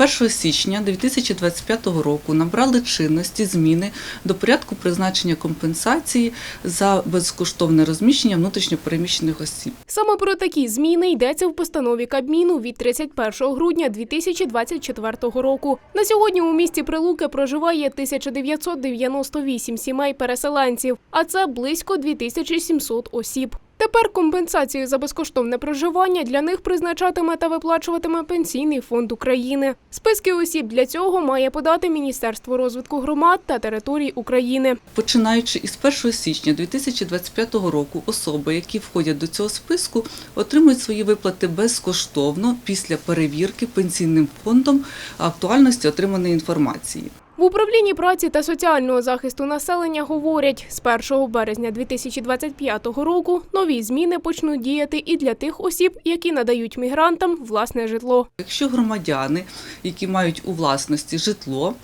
1 січня 2025 року набрали чинності зміни до порядку призначення компенсації за безкоштовне розміщення внутрішньопереміщених осіб. Саме про такі зміни йдеться в постанові Кабміну від 31 грудня 2024 року. На сьогодні у місті Прилуки проживає 1998 сімей переселенців, а це близько 2700 осіб. Тепер компенсацію за безкоштовне проживання для них призначатиме та виплачуватиме Пенсійний фонд України. Списки осіб для цього має подати Міністерство розвитку громад та територій України. Починаючи із 1 січня 2025 року, особи, які входять до цього списку, отримують свої виплати безкоштовно після перевірки пенсійним фондом актуальності отриманої інформації. В управлінні праці та соціального захисту населення говорять, з 1 березня 2025 року нові зміни почнуть діяти і для тих осіб, які надають мігрантам власне житло. Якщо громадяни, які мають у власності житло,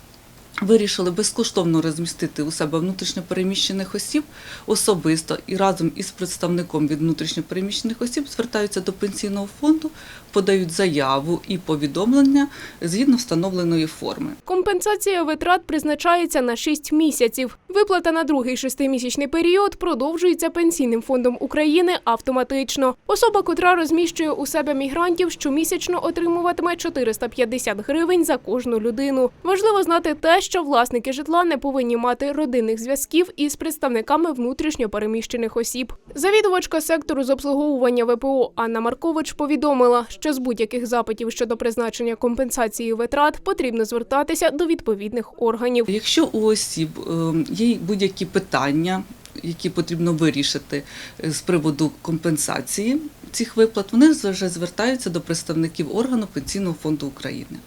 вирішили безкоштовно розмістити у себе внутрішньопереміщених осіб особисто і разом із представником від внутрішньопереміщених осіб звертаються до пенсійного фонду, подають заяву і повідомлення згідно встановленої форми. Компенсація витрат призначається на 6 місяців. Виплата на другий шестимісячний період продовжується Пенсійним фондом України автоматично. Особа, котра розміщує у себе мігрантів, щомісячно отримуватиме 450 гривень за кожну людину. Важливо знати те, що власники житла не повинні мати родинних зв'язків із представниками внутрішньо переміщених осіб. Завідувачка сектору з обслуговування ВПО Анна Маркович повідомила, що з будь-яких запитів щодо призначення компенсації витрат потрібно звертатися до відповідних органів. Якщо у осіб е, будь-які питання, які потрібно вирішити е, з приводу компенсації цих виплат, вони вже звертаються до представників органу Пенсійного фонду України.